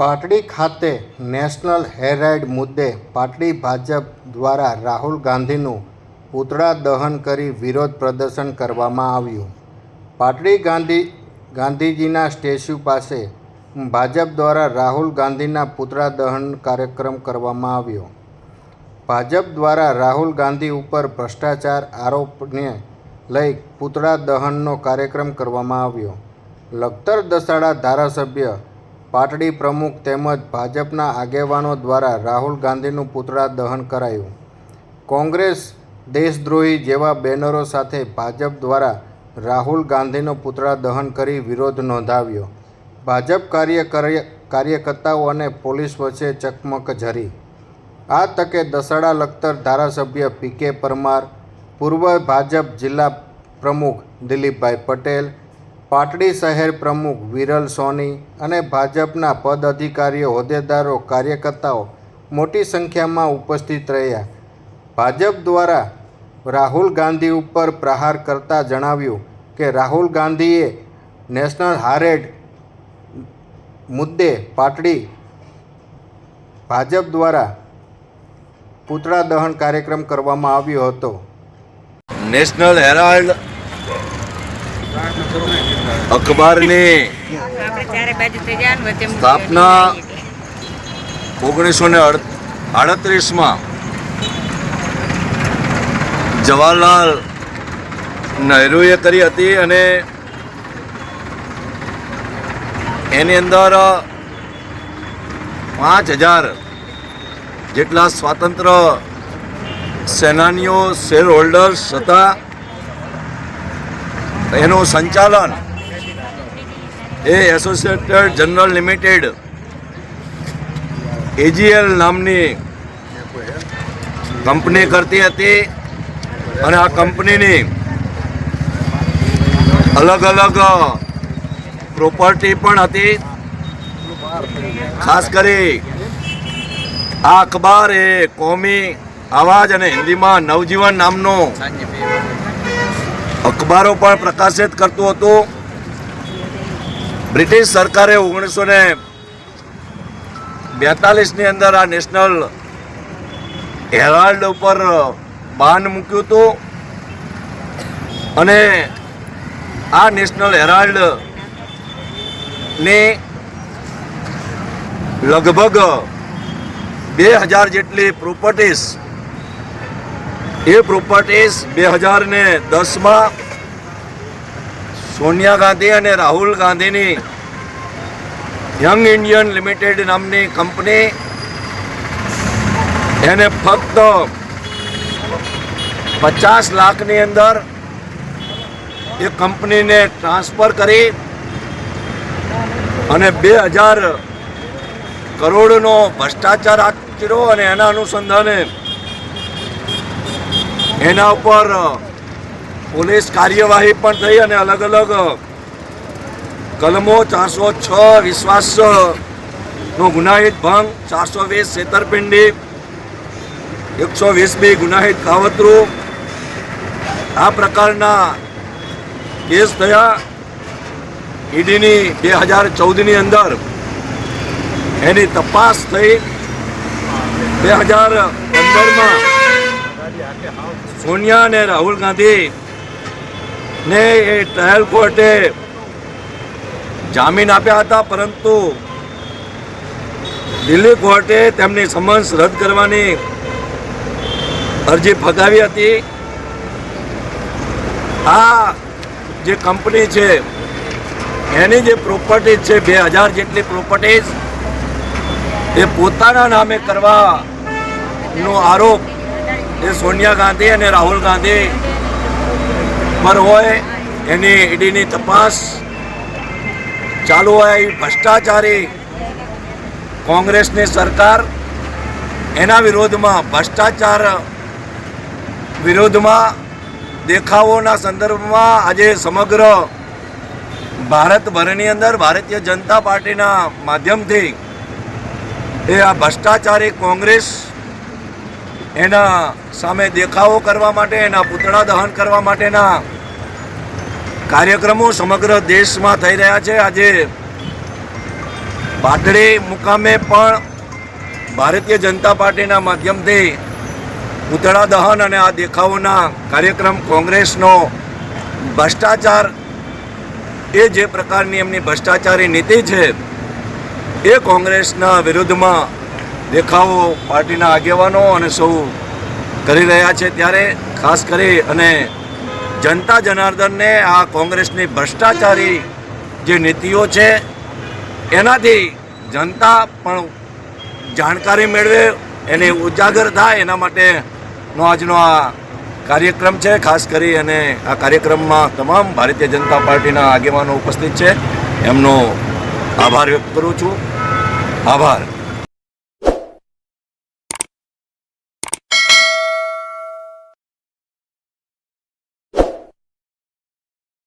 પાટડી ખાતે નેશનલ હેરાઇડ મુદ્દે પાટડી ભાજપ દ્વારા રાહુલ ગાંધીનું પૂતળા દહન કરી વિરોધ પ્રદર્શન કરવામાં આવ્યું. પાટડી ગાંધી, ગાંધીજીના સ્ટેચ્યુ પાસે ભાજપ દ્વારા રાહુલ ગાંધીના પૂતળા દહન કાર્યક્રમ કરવામાં આવ્યો. ભાજપ દ્વારા રાહુલ ગાંધી ઉપર ભ્રષ્ટાચાર આરોપને લઈ પૂતળા દહનનો કાર્યક્રમ કરવામાં આવ્યો. લખતર દસાડા ધારાસભ્ય પાટડી પ્રમુખ તેમજ ભાજપના આગેવાનો દ્વારા રાહુલ ગાંધીનું પૂતળા દહન કરાયું. કોંગ્રેસ દેશદ્રોહી જેવા બેનરો સાથે ભાજપ દ્વારા રાહુલ ગાંધીનો પૂતળા દહન કરી વિરોધ નોંધાવ્યો. ભાજપ કાર્યકર કાર્યકર્તાઓ અને પોલીસ વચ્ચે ચકમક ઝરી. આ તકે દસાડા લખતર ધારાસભ્ય પી કે પરમાર, પૂર્વ ભાજપ જિલ્લા પ્રમુખ દિલીપભાઈ પટેલ પાટડી શહેર પ્રમુખ વિરલ સોની અને ભાજપના પદ અધિકારીઓ, હોદ્દેદારો, કાર્યકર્તાઓ મોટી સંખ્યામાં ઉપસ્થિત રહ્યા. ભાજપ દ્વારા રાહુલ ગાંધી ઉપર પ્રહાર કરતા જણાવ્યું કે રાહુલ ગાંધીએ નેશનલ હારેડ મુદ્દે પાટડી ભાજપ દ્વારા પૂતળા દહન કાર્યક્રમ કરવામાં આવ્યો હતો. નેશનલ હેરાલ્ડ અખબારની સ્થાપના ઓગણીસો ને આડત્રીસમાં જવાહરલાલ નહેરુએ કરી હતી અને એની અંદર પાંચ હજાર જેટલા સ્વાતંત્ર સેનાનીઓ શેર હોલ્ડર્સ હતા. એનું સંચાલન એ એસોસિએટેડ જનરલ લિમિટેડ એજીએલ નામની કંપની કરતી હતી અને આ કંપનીની અલગ અલગ પ્રોપર્ટી પણ હતી. ખાસ કરી આ અખબાર એ કોમી આવાજ અને હિન્દીમાં નવજીવન નામનો અખબારો પણ પ્રકાશિત કરતું હતું. બ્રિટિશ સરકારે ઓગણીસો ને બેતાલીસની અંદર આ નેશનલ હેરાલ્ડ ઉપર બાન મૂક્યું હતું. અને આ નેશનલ હેરાલ્ડની લગભગ બે હજાર જેટલી પ્રોપર્ટીઝ એ પ્રોપર્ટીઝ બે હજાર ને દસમાં સોનિયા ગાંધી અને રાહુલ ગાંધીની યંગ ઇન્ડિયન લિમિટેડ નામની કંપની એને ફક્ત પચાસ લાખની અંદર એ કંપનીને ટ્રાન્સફર કરી અને બે હજાર કરોડનો ભ્રષ્ટાચાર આચર્યો અને એના અનુસંધાને એના ઉપર પોલીસ કાર્યવાહી પણ થઈ અને અલગ અલગ કલમો ચારસો છ વિશ્વાસ નો ગુનાહિત ભંગ, ચારસો વીસ છેતરપિંડી, એકસો વીસ બી ગુનાહિત કાવતરું. આ પ્રકારના કેસ થયા ઈડીની બે હજાર ચૌદની અંદર. એની તપાસ થઈ બે હજાર પંદરમાં. સોનિયા અને રાહુલ ગાંધી ને એ ટ્રાયલ કોર્ટે જામીન આપ્યા હતા, પરંતુ દિલ્હી કોર્ટે તેમની સમન્સ રદ કરવાની અરજી ફગાવી હતી. આ જે કંપની છે, એની જે પ્રોપર્ટી છે, બે હજાર જેટલી પ્રોપર્ટીઝ, એ પોતાના નામે કરવાનો આરોપ એ સોનિયા ગાંધી અને રાહુલ ગાંધી પર હોય, એની ઈડીની તપાસ ચાલુ હોય ભ્રષ્ટાચારી કોંગ્રેસની સરકાર એના વિરોધમાં, ભ્રષ્ટાચાર વિરોધમાં દેખાવોના સંદર્ભમાં આજે સમગ્ર ભારતભરની અંદર ભારતીય જનતા પાર્ટીના માધ્યમથી એ આ ભ્રષ્ટાચારી કોંગ્રેસ એના સામે દેખાવો કરવા માટે, એના પૂતળા દહન કરવા માટેના કાર્યક્રમો સમગ્ર દેશમાં થઈ રહ્યા છે. આજે પાટડી મુકામે પણ ભારતીય જનતા પાર્ટીના માધ્યમથી પૂતળા દહન અને આ દેખાવોના કાર્યક્રમ કોંગ્રેસનો ભ્રષ્ટાચાર, એ જે પ્રકારની એમની ભ્રષ્ટાચારી નીતિ છે, એ કોંગ્રેસના વિરુદ્ધમાં દેખાવો પાર્ટીના આગેવાનો અને સૌ કરી રહ્યા છે ત્યારે ખાસ કરી અને જનતા જનાર્દનને આ કોંગ્રેસની ભ્રષ્ટાચારી જે નીતિઓ છે, એનાથી જનતા પણ જાણકારી મેળવે, એને ઉજાગર થાય, એના માટેનો આજનો આ કાર્યક્રમ છે. ખાસ કરી અને આ કાર્યક્રમમાં તમામ ભારતીય જનતા પાર્ટીના આગેવાનો ઉપસ્થિત છે. એમનો આભાર વ્યક્ત કરું છું. આભાર.